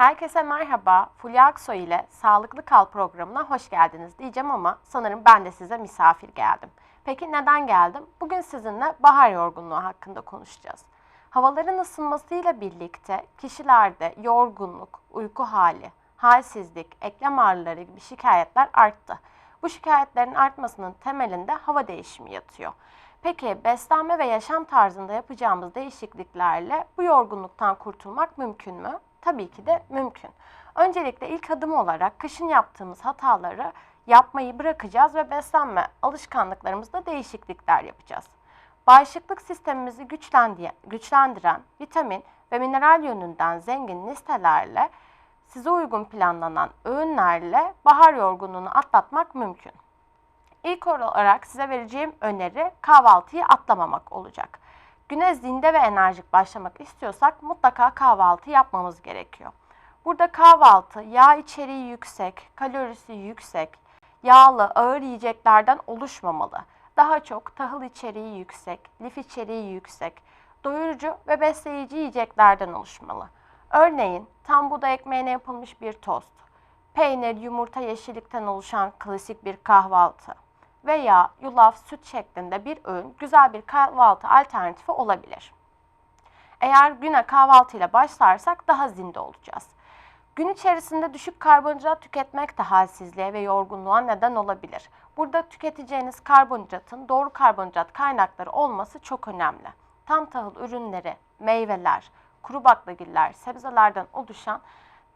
Herkese merhaba. Fulya Aksoy ile Sağlıklı Kal programına hoş geldiniz diyeceğim ama sanırım ben de size misafir geldim. Peki neden geldim? Bugün sizinle bahar yorgunluğu hakkında konuşacağız. Havaların ısınmasıyla birlikte kişilerde yorgunluk, uyku hali, halsizlik, eklem ağrıları gibi şikayetler arttı. Bu şikayetlerin artmasının temelinde hava değişimi yatıyor. Peki beslenme ve yaşam tarzında yapacağımız değişikliklerle bu yorgunluktan kurtulmak mümkün mü? Tabii ki de mümkün. Öncelikle ilk adım olarak kışın yaptığımız hataları yapmayı bırakacağız ve beslenme alışkanlıklarımızda değişiklikler yapacağız. Bağışıklık sistemimizi güçlendiren vitamin ve mineral yönünden zengin listelerle size uygun planlanan öğünlerle bahar yorgunluğunu atlatmak mümkün. İlk olarak size vereceğim öneri kahvaltıyı atlamamak olacak. Güne zinde ve enerjik başlamak istiyorsak mutlaka kahvaltı yapmamız gerekiyor. Burada kahvaltı yağ içeriği yüksek, kalorisi yüksek, yağlı, ağır yiyeceklerden oluşmamalı. Daha çok tahıl içeriği yüksek, lif içeriği yüksek, doyurucu ve besleyici yiyeceklerden oluşmalı. Örneğin tam buğday ekmeğine yapılmış bir tost, peynir, yumurta, yeşillikten oluşan klasik bir kahvaltı veya yulaf, süt şeklinde bir öğün güzel bir kahvaltı alternatifi olabilir. Eğer güne kahvaltıyla başlarsak daha zinde olacağız. Gün içerisinde düşük karbonhidrat tüketmek de halsizliğe ve yorgunluğa neden olabilir. Burada tüketeceğiniz karbonhidratın doğru karbonhidrat kaynakları olması çok önemli. Tam tahıl ürünleri, meyveler, kuru baklagiller, sebzelerden oluşan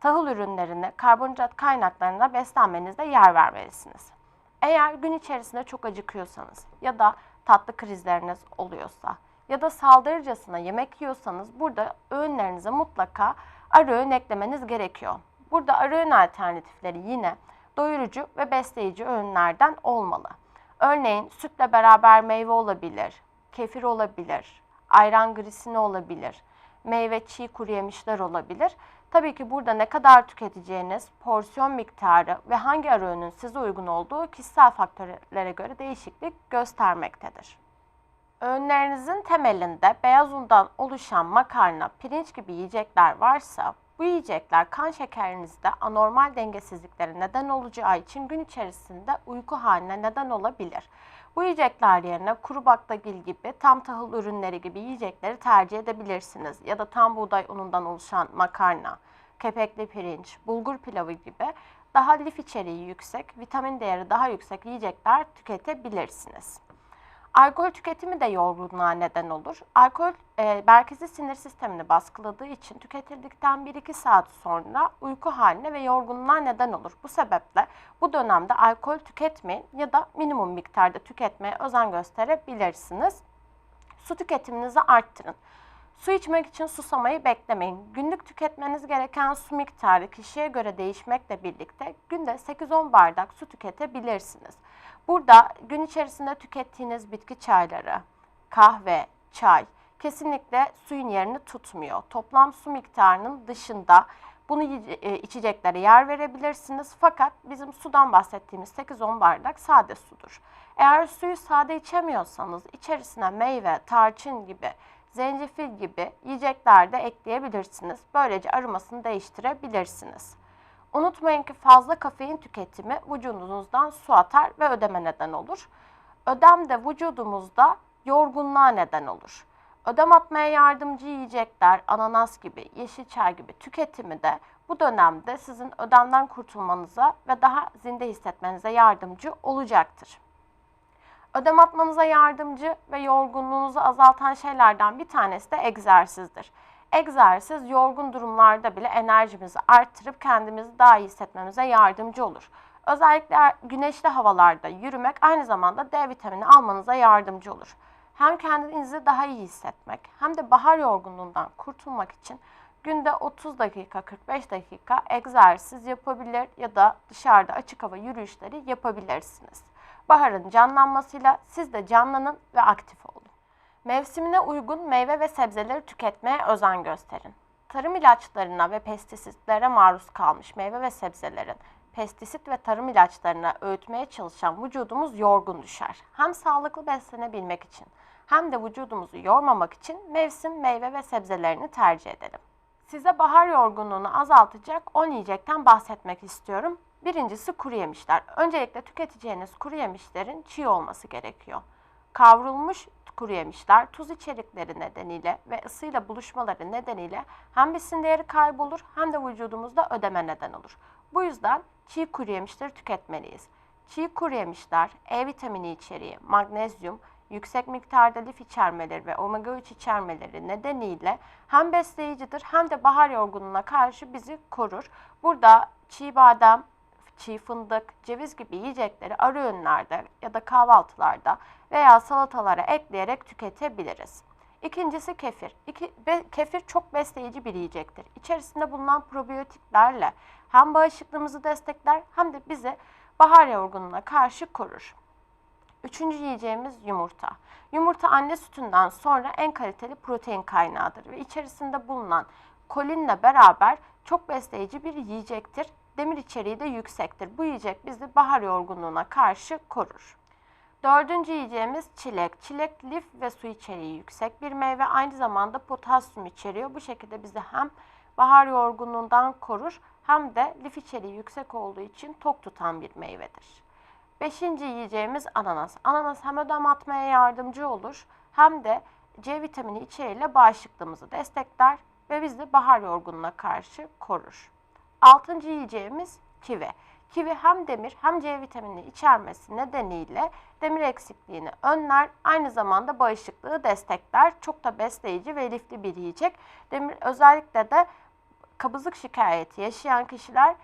tahıl ürünlerini karbonhidrat kaynaklarına beslenmenizde yer vermelisiniz. Eğer gün içerisinde çok acıkıyorsanız ya da tatlı krizleriniz oluyorsa ya da saldırıcasına yemek yiyorsanız burada öğünlerinize mutlaka ara öğün eklemeniz gerekiyor. Burada ara öğün alternatifleri yine doyurucu ve besleyici öğünlerden olmalı. Örneğin sütle beraber meyve olabilir, kefir olabilir, ayran grisini olabilir, meyve çiğ kuru yemişler olabilir. Tabii ki burada ne kadar tüketeceğiniz, porsiyon miktarı ve hangi ara öğünün size uygun olduğu kişisel faktörlere göre değişiklik göstermektedir. Öğünlerinizin temelinde beyaz undan oluşan makarna, pirinç gibi yiyecekler varsa bu yiyecekler kan şekerinizde anormal dengesizliklere neden olacağı için gün içerisinde uyku haline neden olabilir. Bu yiyecekler yerine kuru baklagil gibi tam tahıl ürünleri gibi yiyecekleri tercih edebilirsiniz. Ya da tam buğday unundan oluşan makarna, kepekli pirinç, bulgur pilavı gibi daha lif içeriği yüksek, vitamin değeri daha yüksek yiyecekler tüketebilirsiniz. Alkol tüketimi de yorgunluğa neden olur. Alkol e, merkezi sinir sistemini baskıladığı için tüketildikten 1-2 saat sonra uyku haline ve yorgunluğa neden olur. Bu sebeple bu dönemde alkol tüketmeyin ya da minimum miktarda tüketmeye özen gösterebilirsiniz. Su tüketiminizi arttırın. Su içmek için susamayı beklemeyin. Günlük tüketmeniz gereken su miktarı kişiye göre değişmekle birlikte günde 8-10 bardak su tüketebilirsiniz. Burada gün içerisinde tükettiğiniz bitki çayları, kahve, çay kesinlikle suyun yerini tutmuyor. Toplam su miktarının dışında bunu e, içeceklere yer verebilirsiniz. Fakat bizim sudan bahsettiğimiz 8-10 bardak sade sudur. Eğer suyu sade içemiyorsanız içerisine meyve, tarçın gibi, zencefil gibi yiyecekler de ekleyebilirsiniz. Böylece aromasını değiştirebilirsiniz. Unutmayın ki fazla kafein tüketimi vücudunuzdan su atar ve ödeme neden olur. Ödem de vücudumuzda yorgunluğa neden olur. Ödem atmaya yardımcı yiyecekler, ananas gibi, yeşil çay gibi tüketimi de bu dönemde sizin ödemden kurtulmanıza ve daha zinde hissetmenize yardımcı olacaktır. Ödem atmanıza yardımcı ve yorgunluğunuzu azaltan şeylerden bir tanesi de egzersizdir. Egzersiz yorgun durumlarda bile enerjimizi arttırıp kendimizi daha iyi hissetmemize yardımcı olur. Özellikle güneşli havalarda yürümek aynı zamanda D vitamini almanıza yardımcı olur. Hem kendinizi daha iyi hissetmek hem de bahar yorgunluğundan kurtulmak için günde 30 dakika 45 dakika egzersiz yapabilir ya da dışarıda açık hava yürüyüşleri yapabilirsiniz. Baharın canlanmasıyla siz de canlanın ve aktif olun. Mevsimine uygun meyve ve sebzeleri tüketmeye özen gösterin. Tarım ilaçlarına ve pestisitlere maruz kalmış meyve ve sebzelerin pestisit ve tarım ilaçlarına öğütmeye çalışan vücudumuz yorgun düşer. Hem sağlıklı beslenebilmek için hem de vücudumuzu yormamak için mevsim meyve ve sebzelerini tercih edelim. Size bahar yorgunluğunu azaltacak 10 yiyecekten bahsetmek istiyorum. Birincisi kuru yemişler. Öncelikle tüketeceğiniz kuru yemişlerin çiğ olması gerekiyor. Kavrulmuş kuru yemişler tuz içerikleri nedeniyle ve ısıyla buluşmaları nedeniyle hem besin değeri kaybolur hem de vücudumuzda ödeme neden olur. Bu yüzden çiğ kuru yemişleri tüketmeliyiz. Çiğ kuru yemişler E vitamini içeriği, magnezyum, yüksek miktarda lif içermeleri ve omega 3 içermeleri nedeniyle hem besleyicidir hem de bahar yorgunluğuna karşı bizi korur. Burada çiğ badem, çiğ fındık, ceviz gibi yiyecekleri ara öğünlerde ya da kahvaltılarda veya salatalara ekleyerek tüketebiliriz. İkincisi kefir. İki, be, kefir çok besleyici bir yiyecektir. İçerisinde bulunan probiyotiklerle hem bağışıklığımızı destekler hem de bizi bahar yorgunluğuna karşı korur. Üçüncü yiyeceğimiz yumurta. Yumurta anne sütünden sonra en kaliteli protein kaynağıdır ve içerisinde bulunan kolinle beraber çok besleyici bir yiyecektir. Demir içeriği de yüksektir. Bu yiyecek bizi bahar yorgunluğuna karşı korur. Dördüncü yiyeceğimiz çilek. Çilek lif ve su içeriği yüksek bir meyve. Aynı zamanda potasyum içeriyor. Bu şekilde bizi hem bahar yorgunluğundan korur hem de lif içeriği yüksek olduğu için tok tutan bir meyvedir. Beşinci yiyeceğimiz ananas. Ananas hem ödem atmaya yardımcı olur hem de C vitamini içeriğiyle bağışıklığımızı destekler ve bizi bahar yorgunluğuna karşı korur. Altıncı yiyeceğimiz kivi. Kivi hem demir hem C vitamini içermesi nedeniyle demir eksikliğini önler, aynı zamanda bağışıklığı destekler. Çok da besleyici ve lifli bir yiyecek. Demir özellikle de kabızlık şikayeti yaşayan kişiler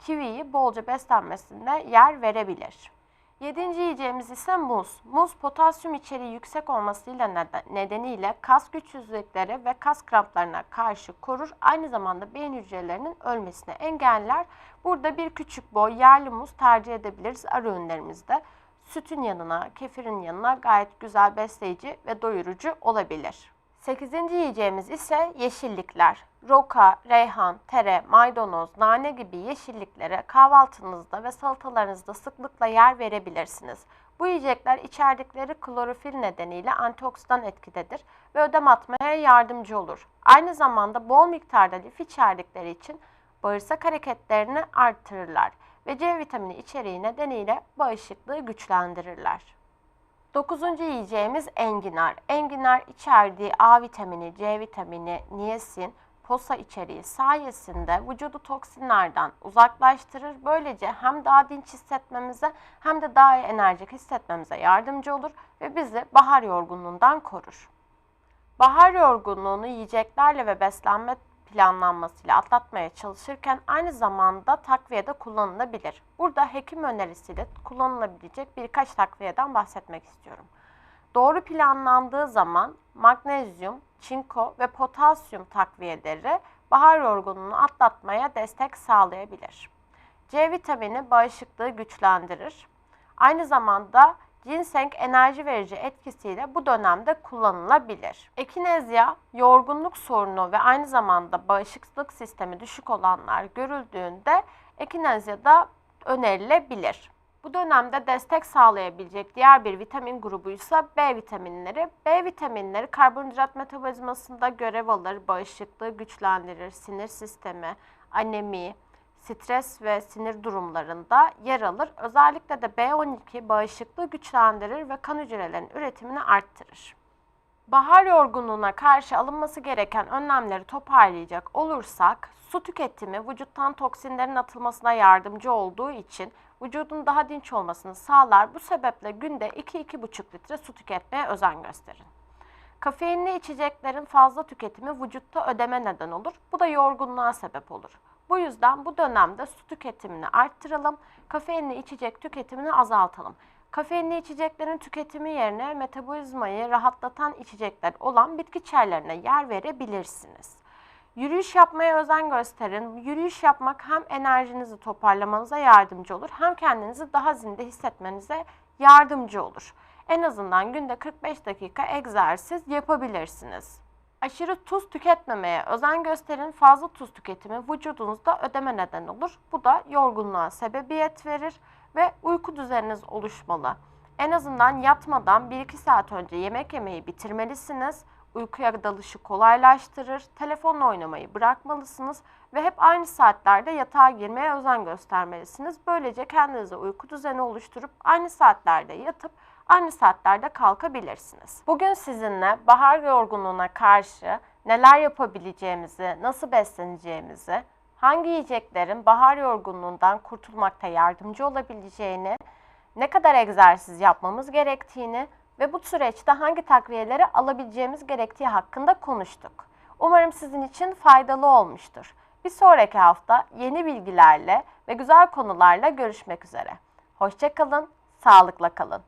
kiviyi bolca beslenmesinde yer verebilir. Yedinci yiyeceğimiz ise muz. Muz potasyum içeriği yüksek olmasıyla nedeniyle kas güçsüzlükleri ve kas kramplarına karşı korur. Aynı zamanda beyin hücrelerinin ölmesini engeller. Burada bir küçük boy yerli muz tercih edebiliriz ara öğünlerimizde. Sütün yanına, kefirin yanına gayet güzel besleyici ve doyurucu olabilir. Sekizinci yiyeceğimiz ise yeşillikler. Roka, reyhan, tere, maydanoz, nane gibi yeşilliklere kahvaltınızda ve salatalarınızda sıklıkla yer verebilirsiniz. Bu yiyecekler içerdikleri klorofil nedeniyle antioksidan etkidedir ve ödem atmaya yardımcı olur. Aynı zamanda bol miktarda lif içerdikleri için bağırsak hareketlerini artırırlar ve C vitamini içeriği nedeniyle bağışıklığı güçlendirirler. Dokuzuncu yiyeceğimiz enginar. Enginar içerdiği A vitamini, C vitamini, niyesin, posa içeriği sayesinde vücudu toksinlerden uzaklaştırır. Böylece hem daha dinç hissetmemize hem de daha enerjik hissetmemize yardımcı olur ve bizi bahar yorgunluğundan korur. Bahar yorgunluğunu yiyeceklerle ve beslenme planlanmasıyla atlatmaya çalışırken aynı zamanda takviyede kullanılabilir. Burada hekim önerisiyle kullanılabilecek birkaç takviyeden bahsetmek istiyorum. Doğru planlandığı zaman magnezyum, çinko ve potasyum takviyeleri bahar yorgunluğunu atlatmaya destek sağlayabilir. C vitamini bağışıklığı güçlendirir. Aynı zamanda ginseng enerji verici etkisiyle bu dönemde kullanılabilir. Ekinezya, yorgunluk sorunu ve aynı zamanda bağışıklık sistemi düşük olanlar görüldüğünde ekinezyada önerilebilir. Bu dönemde destek sağlayabilecek diğer bir vitamin grubu ise B vitaminleri. B vitaminleri karbonhidrat metabolizmasında görev alır, bağışıklığı güçlendirir, sinir sistemi, anemi, stres ve sinir durumlarında yer alır. Özellikle de B12 bağışıklığı güçlendirir ve kan hücrelerinin üretimini arttırır. Bahar yorgunluğuna karşı alınması gereken önlemleri toparlayacak olursak, su tüketimi vücuttan toksinlerin atılmasına yardımcı olduğu için vücudun daha dinç olmasını sağlar. Bu sebeple günde 2-2,5 litre su tüketmeye özen gösterin. Kafeinli içeceklerin fazla tüketimi vücutta ödeme neden olur. Bu da yorgunluğa sebep olur. Bu yüzden bu dönemde su tüketimini arttıralım, kafeinli içecek tüketimini azaltalım. Kafeinli içeceklerin tüketimi yerine metabolizmayı rahatlatan içecekler olan bitki çaylarına yer verebilirsiniz. Yürüyüş yapmaya özen gösterin. Yürüyüş yapmak hem enerjinizi toparlamanıza yardımcı olur hem kendinizi daha zinde hissetmenize yardımcı olur. En azından günde 45 dakika egzersiz yapabilirsiniz. Aşırı tuz tüketmemeye özen gösterin. Fazla tuz tüketimi vücudunuzda ödeme neden olur. Bu da yorgunluğa sebebiyet verir ve uyku düzeniniz oluşmalı. En azından yatmadan 1-2 saat önce yemek yemeyi bitirmelisiniz. Uykuya dalışı kolaylaştırır, telefonla oynamayı bırakmalısınız ve hep aynı saatlerde yatağa girmeye özen göstermelisiniz. Böylece kendinize uyku düzeni oluşturup aynı saatlerde yatıp aynı saatlerde kalkabilirsiniz. Bugün sizinle bahar yorgunluğuna karşı neler yapabileceğimizi, nasıl besleneceğimizi, hangi yiyeceklerin bahar yorgunluğundan kurtulmakta yardımcı olabileceğini, ne kadar egzersiz yapmamız gerektiğini ve bu süreçte hangi takviyeleri alabileceğimiz gerektiği hakkında konuştuk. Umarım sizin için faydalı olmuştur. Bir sonraki hafta yeni bilgilerle ve güzel konularla görüşmek üzere. Hoşçakalın, sağlıkla kalın.